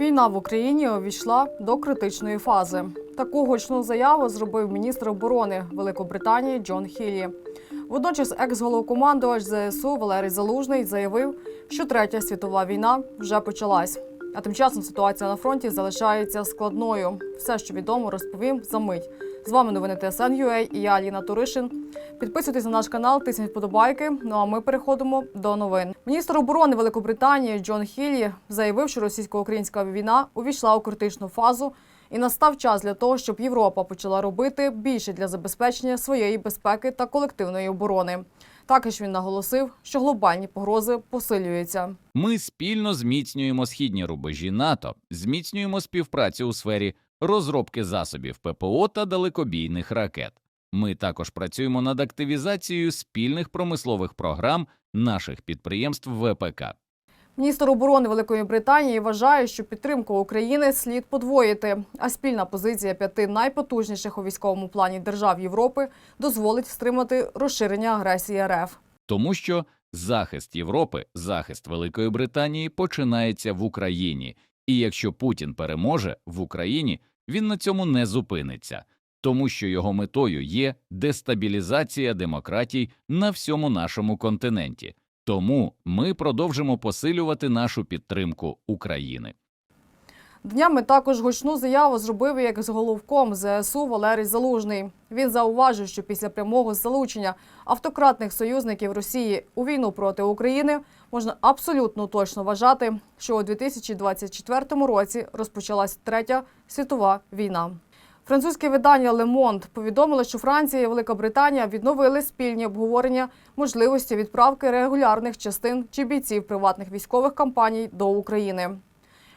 Війна в Україні увійшла до критичної фази. Таку гучну заяву зробив міністр оборони Великобританії Джон Хіллі. Водночас, екс-головкомандувач ЗСУ Валерій Залужний заявив, що третя світова війна вже почалась. А тим часом ситуація на фронті залишається складною. Все, що відомо, розповім за мить. З вами новини ТСН.UA і я Аліна Туришин. Підписуйтесь на наш канал, тисніть вподобайки. Ну а ми переходимо до новин. Міністр оборони Великобританії Джон Хіллі заявив, що російсько-українська війна увійшла у критичну фазу і настав час для того, щоб Європа почала робити більше для забезпечення своєї безпеки та колективної оборони. Також він наголосив, що глобальні погрози посилюються. Ми спільно зміцнюємо східні рубежі НАТО, зміцнюємо співпрацю у сфері розробки засобів ППО та далекобійних ракет. Ми також працюємо над активізацією спільних промислових програм наших підприємств ВПК. Міністр оборони Великої Британії вважає, що підтримку України слід подвоїти, а спільна позиція п'яти найпотужніших у військовому плані держав Європи дозволить стримати розширення агресії РФ. Тому що захист Європи, захист Великої Британії починається в Україні, і якщо Путін переможе в Україні, він на цьому не зупиниться, тому що його метою є дестабілізація демократій на всьому нашому континенті. Тому ми продовжимо посилювати нашу підтримку України. Днями також гучну заяву зробив як з головком ЗСУ Валерій Залужний. Він зауважив, що після прямого залучення автократних союзників Росії у війну проти України можна абсолютно точно вважати, що у 2024 році розпочалась третя світова війна. Французьке видання Le Monde повідомило, що Франція і Велика Британія відновили спільні обговорення можливості відправки регулярних частин чи бійців приватних військових компаній до України.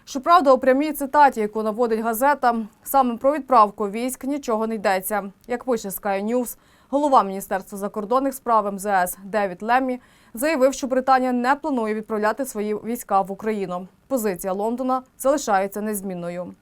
Щоправда, у прямій цитаті, яку наводить газета, саме про відправку військ нічого не йдеться. Як пише Sky News, голова Міністерства закордонних справ МЗС Девід Леммі заявив, що Британія не планує відправляти свої війська в Україну. Позиція Лондона залишається незмінною.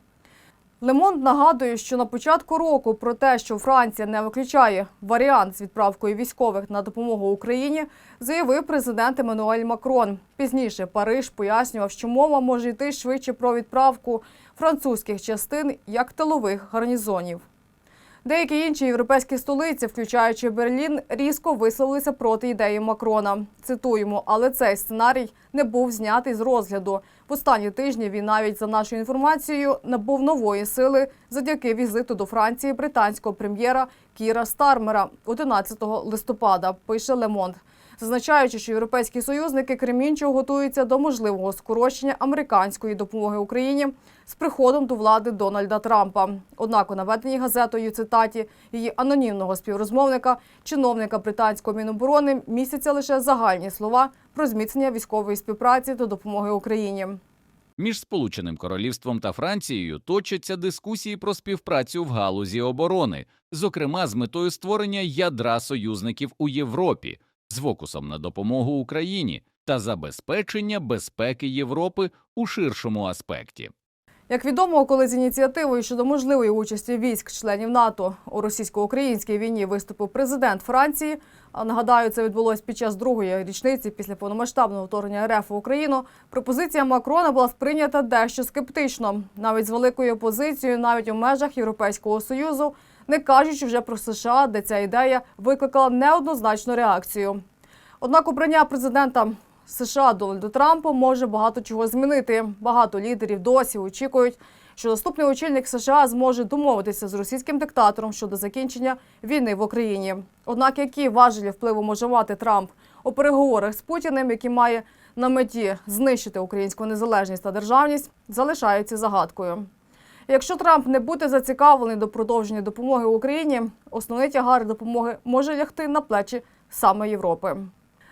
Лемонт нагадує, що на початку року про те, що Франція не виключає варіант з відправкою військових на допомогу Україні, заявив президент Еммануель Макрон. Пізніше Париж пояснював, що мова може йти швидше про відправку французьких частин як тилових гарнізонів. Деякі інші європейські столиці, включаючи Берлін, різко висловилися проти ідеї Макрона. Цитуємо, але цей сценарій не був знятий з розгляду. В останні тижні він навіть за нашою інформацією набув нової сили завдяки візиту до Франції британського прем'єра Кіра Стармера 11 листопада. Пише Лемонт. Зазначаючи, що європейські союзники, крім іншого, готуються до можливого скорочення американської допомоги Україні з приходом до влади Дональда Трампа. Однак у наведеній газетою цитаті її анонімного співрозмовника, чиновника британського міноборони, містяться лише загальні слова про зміцнення військової співпраці та допомоги Україні. Між Сполученим Королівством та Францією точаться дискусії про співпрацю в галузі оборони, зокрема з метою створення ядра союзників у Європі з фокусом на допомогу Україні та забезпечення безпеки Європи у ширшому аспекті. Як відомо, коли з ініціативою щодо можливої участі військ членів НАТО у російсько-українській війні виступив президент Франції. А нагадаю, це відбулось під час другої річниці після повномасштабного вторгнення РФ в Україну. Пропозиція Макрона була сприйнята дещо скептично, навіть з великою опозицією, навіть у межах Європейського союзу, не кажучи вже про США, де ця ідея викликала неоднозначну реакцію. Однак обрання президента США Дональда Трампа може багато чого змінити. Багато лідерів досі очікують, що наступний очільник США зможе домовитися з російським диктатором щодо закінчення війни в Україні. Однак, які важелі впливу може мати Трамп у переговорах з Путіним, який має на меті знищити українську незалежність та державність, залишається загадкою. Якщо Трамп не буде зацікавлений до продовження допомоги Україні, основний тягар допомоги може лягти на плечі саме Європи.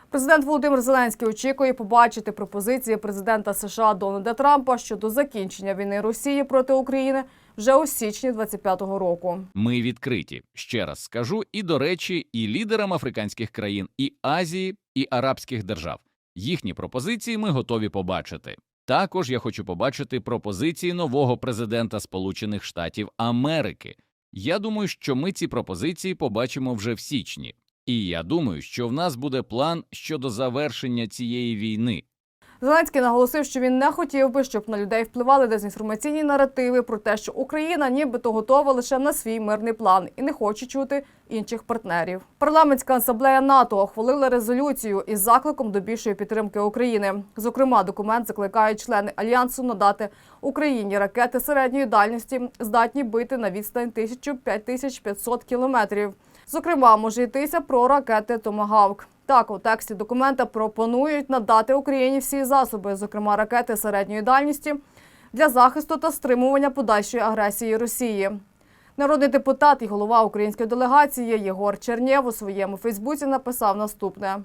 Президент Володимир Зеленський очікує побачити пропозиції президента США Дональда Трампа щодо закінчення війни Росії проти України вже у січні 2025 року. Ми відкриті. Ще раз скажу, і до речі, і лідерам африканських країн, і Азії, і арабських держав. Їхні пропозиції ми готові побачити. Також я хочу побачити пропозиції нового президента Сполучених Штатів Америки. Я думаю, що ми ці пропозиції побачимо вже в січні. І я думаю, що в нас буде план щодо завершення цієї війни. Зеленський наголосив, що він не хотів би, щоб на людей впливали дезінформаційні наративи про те, що Україна нібито готова лише на свій мирний план і не хоче чути інших партнерів. Парламентська асамблея НАТО ухвалила резолюцію із закликом до більшої підтримки України. Зокрема, документ закликає члени альянсу надати Україні ракети середньої дальності, здатні бити на відстань 1000-5500 кілометрів. Зокрема, може йтися про ракети Томагавк. Так, у тексті документа пропонують надати Україні всі засоби, зокрема ракети середньої дальності, для захисту та стримування подальшої агресії Росії. Народний депутат і голова української делегації Єгор Чернєв у своєму Фейсбуці написав наступне.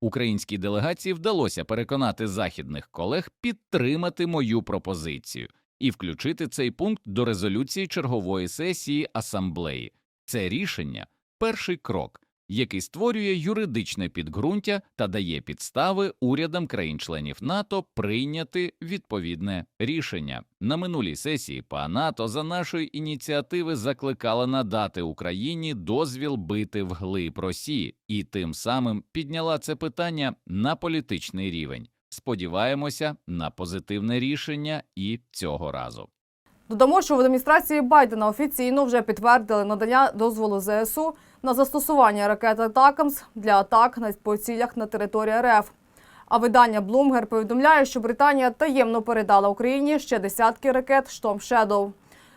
Українській делегації вдалося переконати західних колег підтримати мою пропозицію і включити цей пункт до резолюції чергової сесії асамблеї. Це рішення перший крок, який створює юридичне підґрунтя та дає підстави урядам країн-членів НАТО прийняти відповідне рішення. На минулій сесії ПА НАТО за нашої ініціативи закликала надати Україні дозвіл бити вглиб Росії і тим самим підняла це питання на політичний рівень. Сподіваємося на позитивне рішення і цього разу. Додамо, що в адміністрації Байдена офіційно вже підтвердили надання дозволу ЗСУ на застосування ракет «Атакамс» для атак на по цілях на території РФ. А видання Bloomberg повідомляє, що Британія таємно передала Україні ще десятки ракет «Штом Shadow».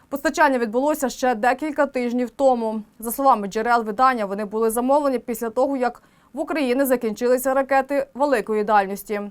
Постачання відбулося ще декілька тижнів тому. За словами джерел видання, вони були замовлені після того, як в Україні закінчилися ракети великої дальності.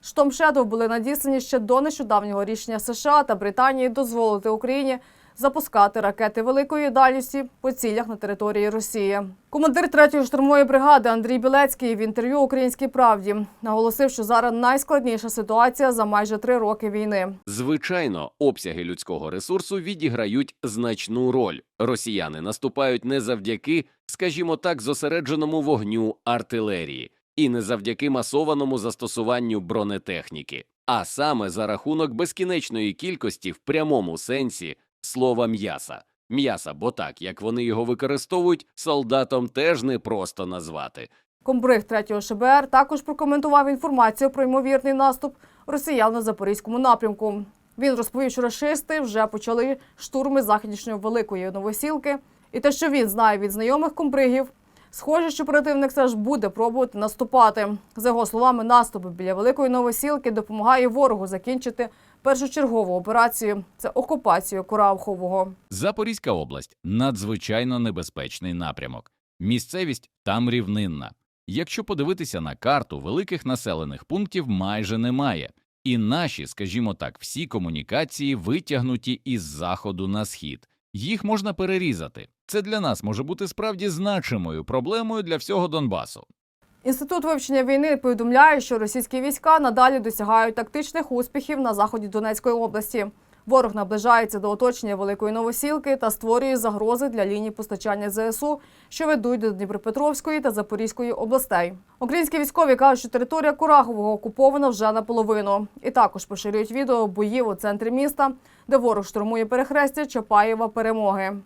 Штом Shadow були надіслані ще до нещодавнього рішення США та Британії дозволити Україні запускати ракети великої дальності по цілях на території Росії. Командир 3-ї штурмової бригади Андрій Білецький в інтерв'ю Українській правді наголосив, що зараз найскладніша ситуація за майже три роки війни. Звичайно, обсяги людського ресурсу відіграють значну роль. Росіяни наступають не завдяки, скажімо так, зосередженому вогню артилерії і не завдяки масованому застосуванню бронетехніки, а саме за рахунок безкінечної кількості в прямому сенсі слова м'яса. М'яса, бо так, як вони його використовують, солдатам теж не просто назвати. Комбриг 3-го ШБР також прокоментував інформацію про ймовірний наступ росіян на запорізькому напрямку. Він розповів, що рашисти вже почали штурми західнішньої великої новосілки, і те, що він знає від знайомих комбригів, схоже, що противник все ж буде пробувати наступати. За його словами, наступ біля великої новосілки допомагає ворогу закінчити першочергову операцію це окупацію Куравхового. Запорізька область надзвичайно небезпечний напрямок. Місцевість там рівнинна. Якщо подивитися на карту, великих населених пунктів майже немає, і наші, скажімо так, всі комунікації витягнуті із заходу на схід. Їх можна перерізати. Це для нас може бути справді значимою проблемою для всього Донбасу. Інститут вивчення війни повідомляє, що російські війська надалі досягають тактичних успіхів на заході Донецької області. Ворог наближається до оточення Великої Новосілки та створює загрози для ліній постачання ЗСУ, що ведуть до Дніпропетровської та Запорізької областей. Українські військові кажуть, що територія Курахового окупована вже наполовину. І також поширюють відео боїв у центрі міста, де ворог штурмує перехрестя Чапаєва перемоги.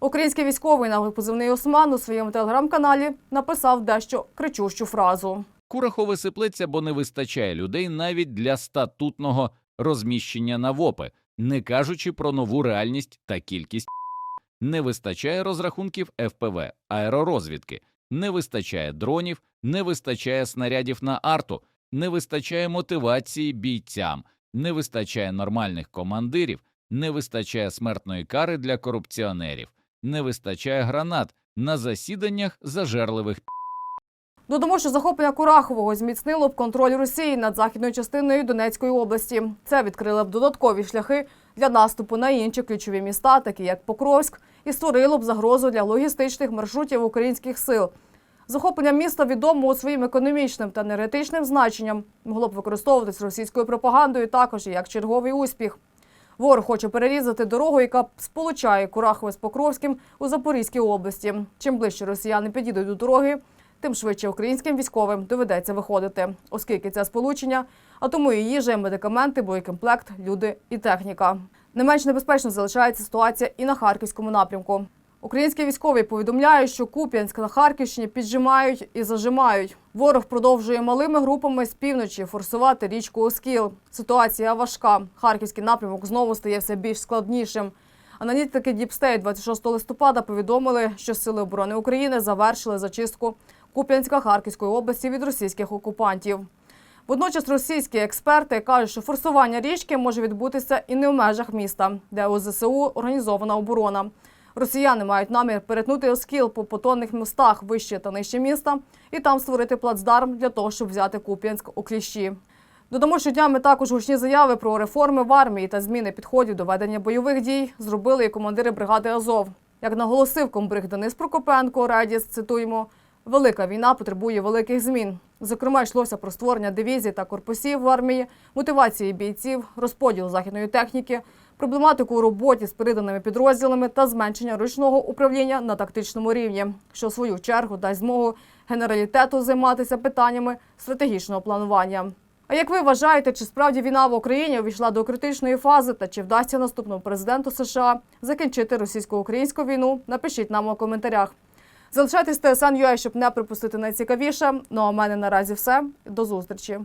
Український військовий на позивний Осман у своєму телеграм-каналі написав дещо кричущу фразу. Курахове сиплеться, бо не вистачає людей навіть для статутного розміщення на ВОПи, не кажучи про нову реальність та кількість. Не вистачає розрахунків ФПВ, аеророзвідки, не вистачає дронів, не вистачає снарядів на арту, не вистачає мотивації бійцям, не вистачає нормальних командирів, не вистачає смертної кари для корупціонерів, не вистачає гранат на засіданнях зажерливих Додамо, що захоплення Курахового зміцнило б контроль Росії над західною частиною Донецької області. Це відкрило б додаткові шляхи для наступу на інші ключові міста, такі як Покровськ, і створило б загрозу для логістичних маршрутів українських сил. Захоплення міста відомо своїм економічним та енергетичним значенням могло б використовуватись російською пропагандою також як черговий успіх. Ворог хоче перерізати дорогу, яка сполучає Курахове з Покровським у Запорізькій області. Чим ближче росіяни підійдуть до дороги, тим швидше українським військовим доведеться виходити, оскільки це сполучення, а тому і їжа, медикаменти, боєкомплект, люди і техніка. Не менш небезпечно залишається ситуація і на харківському напрямку. Українські військові повідомляють, що Куп'янськ на Харківщині піджимають і зажимають. Ворог продовжує малими групами з півночі форсувати річку Оскіл. Ситуація важка. Харківський напрямок знову стає все більш складнішим. Аналітики Діпстейт 26 листопада повідомили, що Сили оборони України завершили зачистку Куп'янська Харківської області від російських окупантів. Водночас російські експерти кажуть, що форсування річки може відбутися і не в межах міста, де у ЗСУ організована оборона. Росіяни мають намір перетнути Оскіл по потонних мостах вище та нижче міста і там створити плацдарм для того, щоб взяти Куп'янськ у кліщі. Додамо, що днями також гучні заяви про реформи в армії та зміни підходів до ведення бойових дій зробили і командири бригади Азов. Як наголосив комбриг Денис Прокопенко, Радіс, цитуємо, велика війна потребує великих змін. Зокрема, йшлося про створення дивізій та корпусів в армії, мотивації бійців, розподіл західної техніки, проблематику у роботі з переданими підрозділами та зменшення ручного управління на тактичному рівні, що в свою чергу дасть змогу генералітету займатися питаннями стратегічного планування. А як ви вважаєте, чи справді війна в Україні увійшла до критичної фази, та чи вдасться наступному президенту США закінчити російсько-українську війну? Напишіть нам у коментарях. Залишайтесь ТСН.UA, щоб не пропустити найцікавіше. Ну а в мене наразі все. До зустрічі.